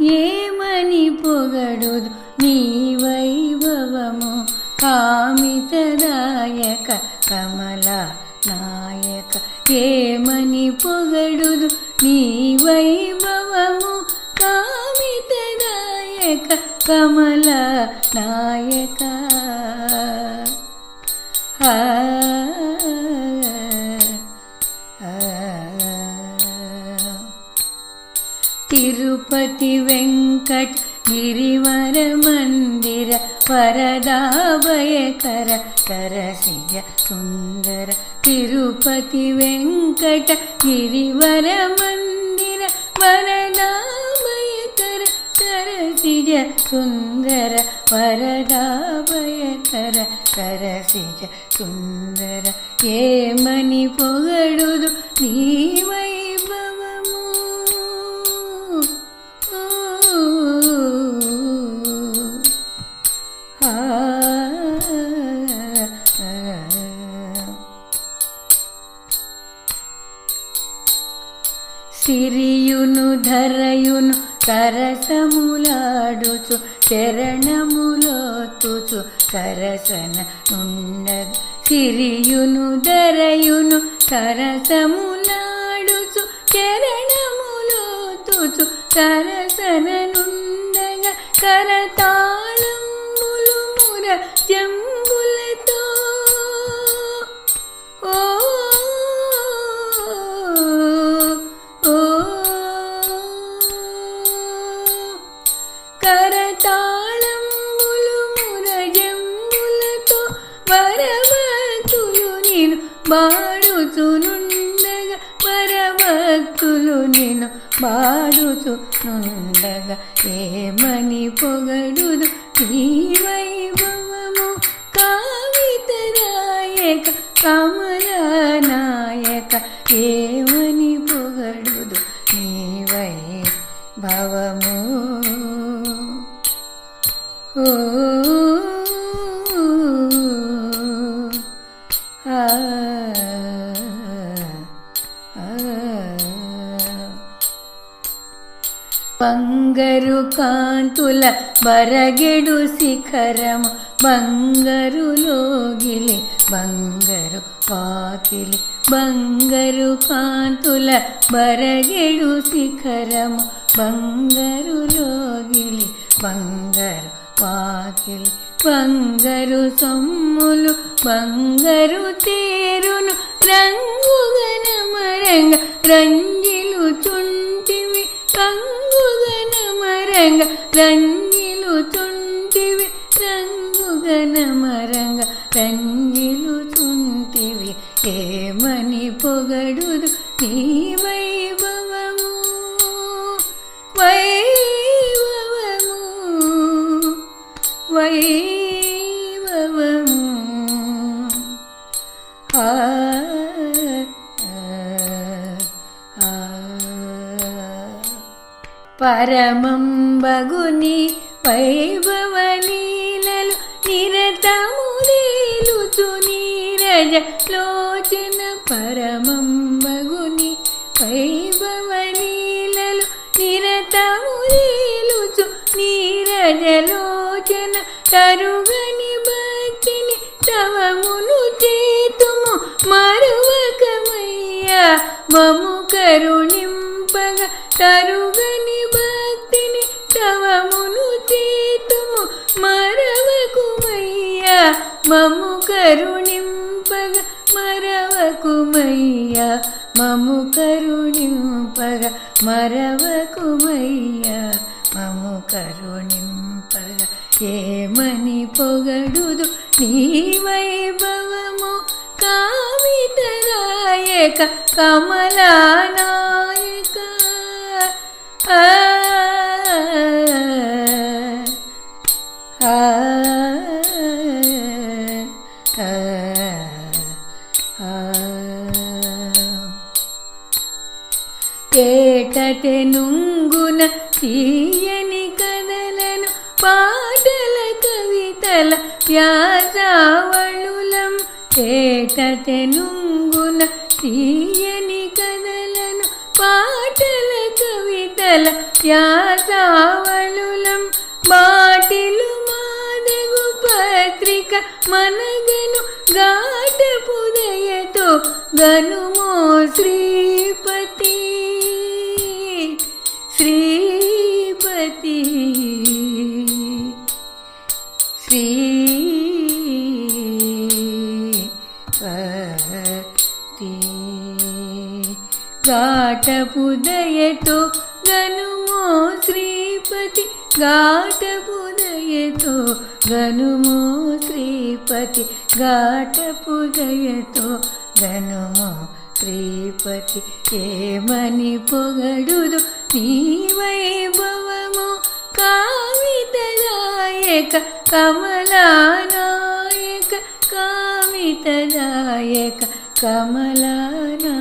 ఏమని పొగడుదు నీ వైభవము? కామితదాయక కమల నాయక ఏమని పొగడుదు கமல நாயகா திருப்பதி வெங்கட் गिरिवर मन्दिर वरदाभयकर तरसिय सुन्दर तिरुपति वेङ्कट गिरिवर मन्दिर वरदा కరసిజ సుందర వరదాభయకర కరసిజ సుందర ఏమని పొగడుదు నీ వైభవము ఆ సిరియును ధరయును సరసములాడుచు చరణములోతుచు సరసన నుండగ సిరియును ధరయును సరసములాడుచు చరణములోతుచు సరసన నుండగా కరతా కరతాళములు మురజంబులతో వరభక్తులు నేను బాడుచునుండగా వరవక్తులు నేను బాడుచునుండగా ఏమని పొగడుదు నీ వైభవము? కావితరాయక కమలనాయక ఏమని పొగడుదు నీ వై భవము ఆ ఆ బంగరు కాంతుల బరగెడు శిఖరము బంగరులోగిలి బంగరు వాకిలి బంగరు కాంతుల బరగెడు శిఖరము బంగరులోగిలి బంగరు వాకిలి బంగరు సొమ్ములు బంగారు తేరును రంగుగనమరంగ రంజిలు చుంటివి రంగుగనమరంగ రంజిలు చుంటివి రంగుగనమరంగ రంజిలు చుంటివి ఏమని పొగడుదు నీవై పరమం బగుని వైభవలీలలు నిరతము రేలుచు నీరజ లోచన పరమం బగుని వైభవలీలలు నిరతము నీరజ లోచన తరుగని భక్తిని తవము మరువకమయ్యా మము కరుణింపగ తరుగని భక్తిని తవమును చేతుము మరవకుమయ్యా మము కరుణింపగ మరవకుమయ్యా మము కరుణింపగ మరవకుమయ్యా మము కరుణింపగ ఏమని పొగడుదు నీ వైభవము? కమలానాయక ఆ. నుంగున తీయని కథలను పాటల కవితల కవితల వ్యాసావళులం ఏటతెనుంగున తీయని కథలను పాటల కవితల యాసావళులం బాటిలు మాదగు పత్రిక మనగను గాట పుదయతో గనుమో శ్రీపతి. శ్రీపతి. శ్రీ ఘాటపుదయతో గనుమో శ్రీపతి ఘాటపుదయతో గనుమో శ్రీపతి ఘాటపుదయతో గనుమో శ్రీపతి. ఏమని పొగడుదు నీ వైభవము కామితదాయక కమలానాయక కామితదాయక कमलानायका